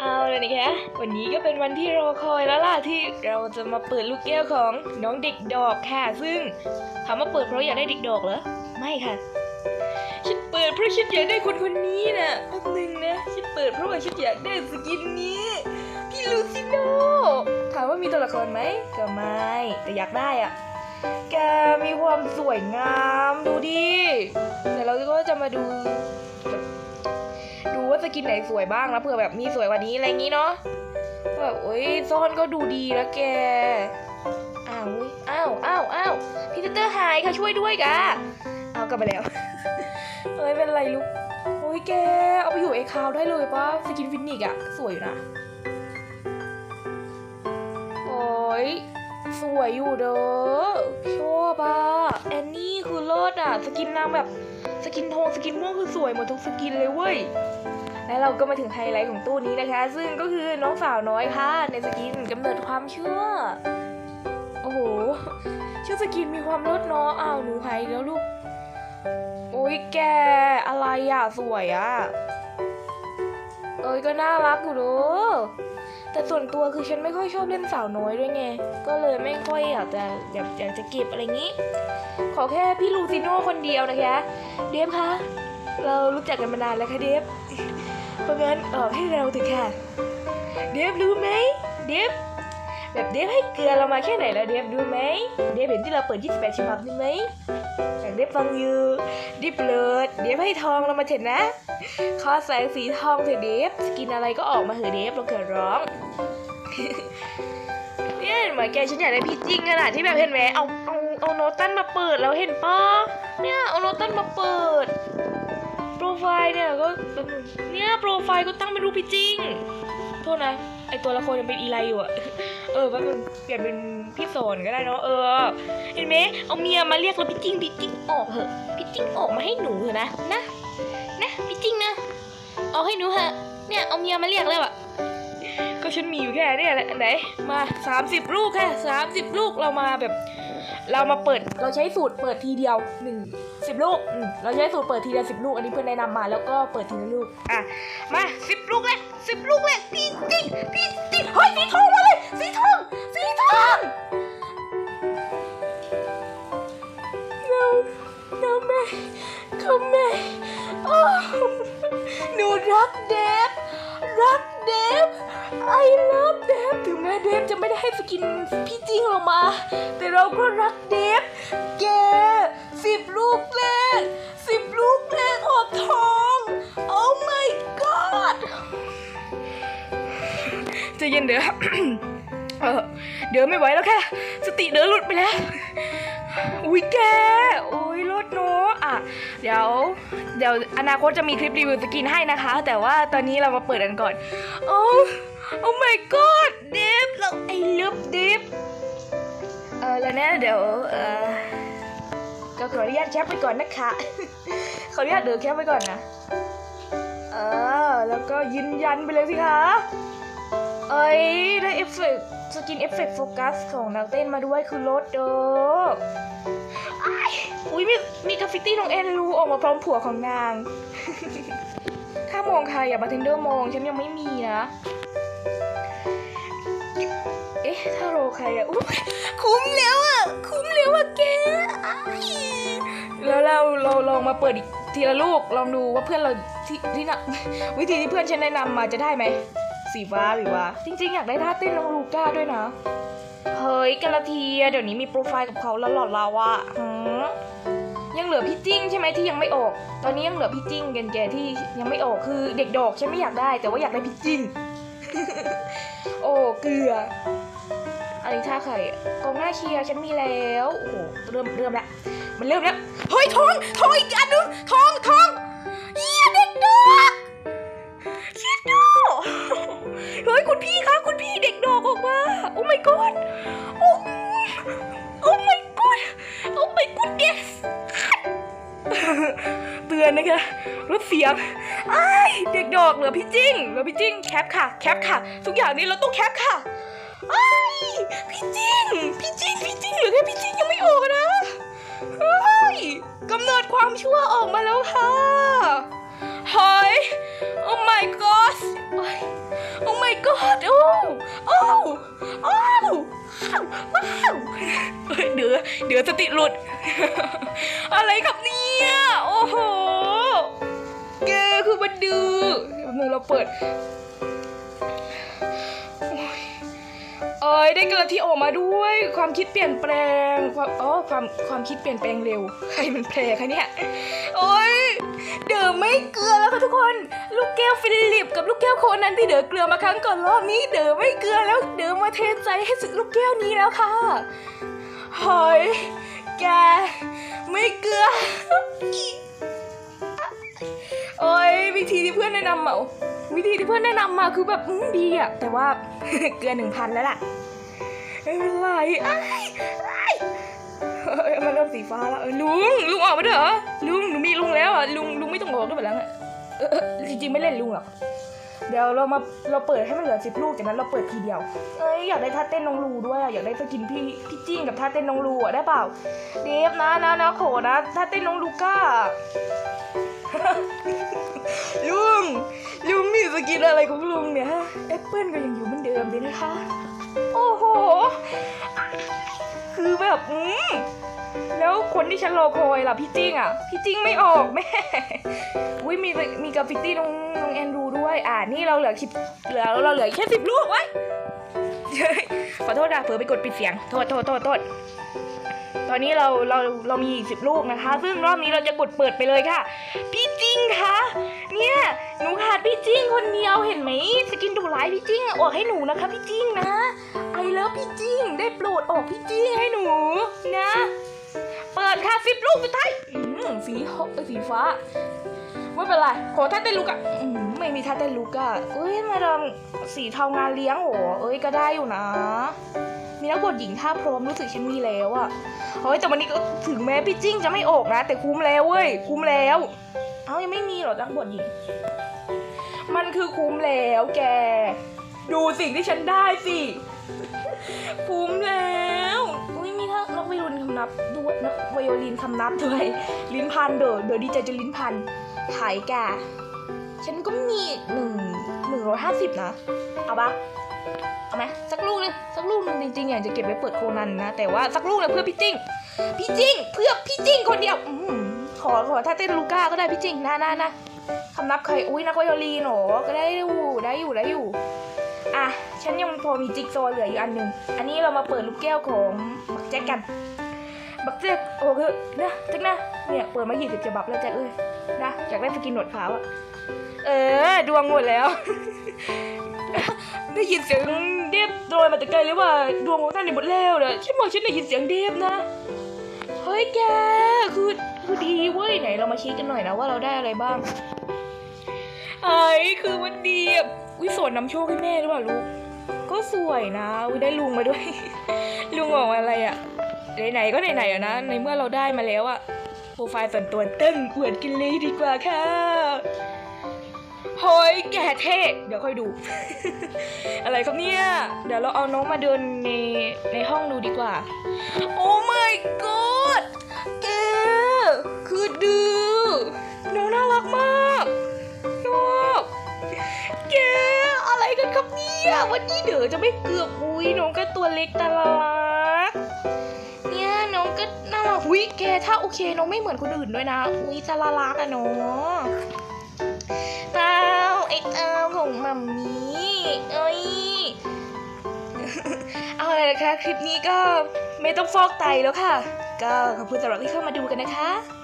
เอาเลยนะคะวันนี้ก็เป็นวันที่รอคอยแล้วล่ะที่เราจะมาเปิดลูกแก้วของน้องเด็กดอกค่ะ ซึ่งถามว่าเปิดเพราะอยากได้เด็กดอกเหรอ ไม่ค่ะ ฉันเปิดเพราะฉันอยากได้คนคนนี้นะแป๊บนึงนะ ฉันเปิดเพราะว่าฉันอยากได้สกินนี้ พี่ลูซิโนถามว่ามีตัวละครไหมก็ไม่ แต่อยากได้อะแกมีความสวยงามดูดิ เดี๋ยวเราก็จะมาดู ว่าสกินไหนสวยบ้างแล้วเผื่อแบบมีสวยกว่านี้อะไรอย่างงี้เนาะแบบโอ้ยซ่อนก็ดูดีแล้วแกอ้าวอ้าวอ้าวอ้าวพีเตอร์หายค่ะช่วยด้วยกะเอากลับไปแล้วเอ้ยเป็นไรลูกโอ้ยแก เอาไปอยู่เอคาวได้เลยปะสกินฟินิกอะสวยอยู่นะโอ้ยสวยอยู่เด้อชอบอะแอนนี่คือเลิศอะสกินนางแบบ สกินทองสกินม่วงคือสวยหมดทุกสกินเลยเว้ยและเราก็มาถึงไฮไลท์ของตู้นี้นะคะ ซึ่งก็คือน้องสาวน้อยค่ะ ในสกินกำเนิดความเชื่อ โอ้โหชื่อสกินมีความเลิศเนาะอ้าวหนูหายแล้วลูก โอ้ยแกอะไรอะ สวยอะ เอ้ยก็น่ารักอยู่เด้อ แต่ส่วนตัวคือฉันไม่ค่อยชอบเล่นสาวน้อยด้วยไง ก็เลยไม่ค่อยอยากจะอยากอยากจะเก็บอะไรงี้ ขอแค่พี่ลูซิโน่คนเดียวนะคะ เดฟคะ เรารู้จักกันมานานแล้วค่ะเดฟ เพราะงั้นออกให้เราเถอะค่ะ เดฟรู้ไหม เดฟแบบเดฟให้เกลือเรามาแค่ไหนแล้วเดฟรู้ไหม เดฟเห็นที่เราเปิด 28ฉบับนี่ไหม แต่เดฟฟังยู่เดฟเลิศเดฟให้ทองเรามาเถอะนะขอแสงสีทองเถอะเดฟกินอะไรก็ออกมาเถอะเดฟเราเกิดร้องเนี่ยเห็นไหมแกฉันอยากได้พี่จริงขนาดที่แบบเห็นไหมเอาเอาเอาโนตันมาเปิดแล้วเห็นปะเนี่ยเอาโนตันมาเปิด โปรไฟล์เนี่ยก็เนี่ยโปรไฟล์ก็ตั้งเป็นรูปพี่จริง โทษนะ ไอตัวละครยังเป็นอีไลอยู่อะเออแป๊บนึงเปลี่ยนเป็นพี่โซนก็ได้เนาะเออ เห็นไหมเอาเมียมาเรียกแล้วพี่จริงพี่จริงออกเหอะพี่จริงออกมาให้หนูเถอะนะนะนะพี่จริงนะออกให้หนูเถอะเนี่ยเอาเมียมาเรียกแล้วอะก็ฉันมีอยู่แค่เนี่ยแหละไหนมาสามสิบลูกแค่สามสิบลูกเรามาแบบ เรามาเปิดเราใช้สูตรเปิดทีเดียวหนึ่งสิบลูกเราใช้สูตรเปิดทีเดียวสิบลูก อันนี้เพื่อนแนะนำมาแล้วก็เปิดทีละลูกอะมาสิบลูกเลยสิบลูกเลยพี่จิ๊กพี่จิ๊กเฮ้ยสีทองมาเลยสีทองสีทองเราเราแม่เขาแม่โอ้หนูรักเดฟรักเดฟ I love เดฟถึงแม้เดฟจะไม่ได้ให้สกินพี่จริงเรามา แต่เราก็รักเดฟแกสิบลูกแรกสิบลูกแรกออกทอง Oh my god จะเย็นเด้อเออเดี๋ยวไม่ไหวแล้วค่ะ สติเด้อหลุดไปแล้ว อุ้ยแกอุ้ยรถเนอะอะ เดี๋ยว เดี๋ยวอนาคตจะมีคลิปรีวิวสกินให้นะคะ แต่ว่าตอนนี้เรามาเปิดกันก่อนโอ้ โอ้ my god เดฟเราไอ้เลิฟเดฟเออแล้วนะเดี๋ยวเออก็ขออนุญาตแคปไปก่อนนะคะขออนุญาตเดี๋ยวแคปไปก่อนนะเออแล้วก็ยืนยันไปเลยสิคะเอ้ยได้เอฟเฟกต์สกินเอฟเฟกต์โฟกัสของนักเต้นมาด้วยคือรถเด้อออุ้ยมีมีกราฟฟิตี้น้องแอนรูออกมาพร้อมผัวของนาง ถ้ามองใครอย่ามาเทนเดอร์มอง ฉันยังไม่มีนะ ถ้าโรใครอะอุ๊ยคุ้มแล้วอะคุ้มแล้วอะแกอ้ายแล้วเราเราลองมาเปิดอีกทีละลูกลองดูว่าเพื่อนเราที่ที่นะวิธีที่เพื่อนฉันแนะนำมาจะได้ไหมสีฟ้าหรือว่าจริง ๆ อยากได้ท่าเต้นน้องลูก้าด้วยนะเฮ้ยกาลาเทียเดี๋ยวนี้มีโปรไฟล์กับเขาแล้วหลอดเราอะหืมยังเหลือพี่จิ้งใช่ไหมที่ยังไม่ออก ตอนนี้ยังเหลือพี่จิ้งกันแกที่ยังไม่ออกคือเด็กดอกฉันไม่อยากได้ แต่ว่าอยากได้พี่จิ้งโอ้เกลือ อันนี้ท่าใครอะกองหน้าเชียร์ฉันมีแล้ว โอ้โห เริ่มเริ่มแล้วมันเริ่มแล้ว เฮ้ยทองทองอีกอันนึงทองทองเยี่ยเด็กดอกเชียโดเฮ้ยคุณพี่คะคุณพี่เด็กดอกออกมา โอ้ my god โอ้โอ้ my god โอ้ my goodness เตือนนะคะรถเสียงไอ้เด็กดอกเหลือพี่จิ้งเหลือพี่จิ้งแคปค่ะ แคปค่ะ ทุกอย่างนี้เราต้องแคปค่ะไอ้ พี่จิ้งพี่จิ้งพี่จิ้งเหลือแค่พี่จิ้งยังไม่ออกนะเฮ้ยกำเนิดความชั่วออกมาแล้วค่ะเฮ้ย oh my god โอ้ย oh god โอ้โอ้โอ้ว้าวเฮ้ยเดือเดือสติหลุด อะไรครับเนี่ยโอ้โหแกคือมันดื้อเราเปิด ยได้กระที่ออกมาด้วย ความคิดเปลี่ยนแปลงความอ๋อความความคิดเปลี่ยนแปลงเร็วใครมันแปลคะเนี่ยโอ้ยเด๋อไม่เกลือแล้วค่ะทุกคน ลูกแก้วฟิลิป กับลูกแก้วโคนันที่เด๋อเกลือมาครั้งก่อนรอบนี้ เด๋อไม่เกลือแล้วเด๋อมาเทใจให้สึกลูกแก้วนี้แล้วค่ะเฮ้ยแกไม่เกลือโอ้ยวิธีที่เพื่อนแนะนำมาวิธีที่เพื่อนแนะนำมาคือแบบดีอะแต่ว่าเกลือหนึ่งพันแล้วล่ะ ไม่เป็นไรอ้ยอ้เอ้ยมันเริ่มสีฟ้าแล้วลุงลุงออกมาเถอะลุงหนูมีลุงแล้วอะลุงลุงไม่ต้องออกด้วยแบบนั้นอะจริงๆไม่เล่นลุงหรอกเดี๋ยวเรามาเราเปิดให้มันเหลือสิบลูกจากนั้นเราเปิดทีเดียว เอ้ยอยากได้ท่าเต้นน้องลูด้วยอยากได้สกินพี่พี่จิ้งกับท่าเต้นน้องลูอะได้เปล่า เดฟนะนะนะโขนะท่าเต้นน้องลูก้าลุงลุงมีสกินอะไรของลุงเนี่ยแอปเปิลก็ยังอยู่เหมือนเดิมเลยนะคะ โอ้โห คือแบบอืมแล้วคนที่ฉันรอคอยล่ะพี่จิ้งอะ พี่จิ้งไม่ออกแม่อุ้ยมีมีกราฟิตี้น้องน้องแอนดรูด้วย อ่านี่เราเหลือคลิปเหลือเราเหลือแค่สิบลูกไว้ยขอโทษนะเผลอไปกดปิดเสียง โทษโทษโทษโทษตอนนี้เราเราเรามีสิบลูกนะคะ ซึ่งรอบนี้เราจะกดเปิดไปเลยค่ะ พี่จิ้งคะเนี่ยหนูขาดพี่จิ้งคนเดียวเห็นไหมสกินดูร้ายพี่จิ้งออกให้หนูนะคะพี่จิ้งนะ เลิฟพี่จิ้ง ได้โปรดออกพี่จิ้งให้หนู นะ เปิดค่ะสิบลูกสุดท้ายสีฮอกสีฟ้า ไม่เป็นไร ขอท่าเต้นลูกอะไม่มีท่าเต้นลูกอะเอ้ย มาดามสีเทางานเลี้ยงโหเอ้ย ก็ได้อยู่นะ มีนักบทหญิงท่าพร้อมรู้สึกฉันมีแล้วอะเฮ้ย แต่วันนี้ก็ถึงแม้พี่จิ้งจะไม่ออกนะ แต่คุ้มแล้วเว้ย คุ้มแล้ว เอ้ายังไม่มีเหรอนักบทหญิง มันคือคุ้มแล้วแก ดูสิ่งที่ฉันได้สิ คุ้มแล้วอุ้ยมีทั้งนักไวโอลินคำนับด้วยนักไวโอลินคำนับด้วยลิ้นพันเดอเดี๋ยวดีใจจนลิ้นพันถ่ายแกฉันก็มีหนึ่งหนึ่งร้อยห้าสิบนะ เอาปะเอาไหมสักลูกนึงสักลูกนึงจริงๆอยากจะเก็บไว้เปิดโคนันนะ แต่ว่าสักลูกเลยเพื่อพี่จิ้งพี่จิ้งเพื่อพี่จิ้งคนเดียวอขอขอถ้าเต้นลูก้าก็ได้พี่จิ้งนะนะนะคำนับใครอุ้ยนักไวโอลีนโหก็ได้อยู่ได้อยู่ได้อยู่ อะ ฉันยังพอมีจิ๊กซอว์เหลืออยู่อันหนึ่ง อันนี้เรามาเปิดลูกแก้วของบักแจ็คกัน บักแจ็คโอ้คือนะจ็คนะ เนี่ยเปิดมายี่สิบฉบับแล้วแจ็คเอ้ยนะอยากได้สกินหนวดขาวอะเออ ดวงหมดแล้ว ได้ยินเสียงเดฟโดยมาแต่ไกลเลยว่าดวงของท่านในหมดแล้วเนี่ยฉันบอกฉันได้ยินเสียงเดฟนะ เฮ้ยแกคือคือดีเว้ยไหนเรามาชี้กันหน่อยนะว่าเราได้อะไรบ้างไอ้คือมันดีอะ วิสวนนำโชคให้แม่หรือเปล่าลูก ก็สวยนะวิได้ลุงมาด้วย ลุงบอกอะไรอะไหนๆก็ไหนๆอะนะ ในเมื่อเราได้มาแล้วอะโปรไฟล์ส่วนตัวตึ้งอวดกันเลยดีกว่าค่ะเฮ้ยแกเท่ เดี๋ยวค่อยดู อะไรครับเนี่ย เดี๋ยวเราเอาน้องมาเดินในในห้องดูดีกว่า โอ้ my god แกคือดื้อ ครับเนี่ยวันนี้เดี๋ยวจะไม่เกือบอุ้ยน้องก็ตัวเล็กตาลักเนี่ยน้องก็น่ารักอุ้ยแกถ้าโอเคน้องไม่เหมือนคนอื่นด้วยนะอุ้ยตาลักอะน้องเต้าไอ้เต้าของมัมมี่เอ้ยเอาเลยนะคะคลิปนี้ก็ไม่ต้องฟอกไตแล้วค่ะ ก็ขอบคุณสำหรับที่เข้ามาดูกันนะคะ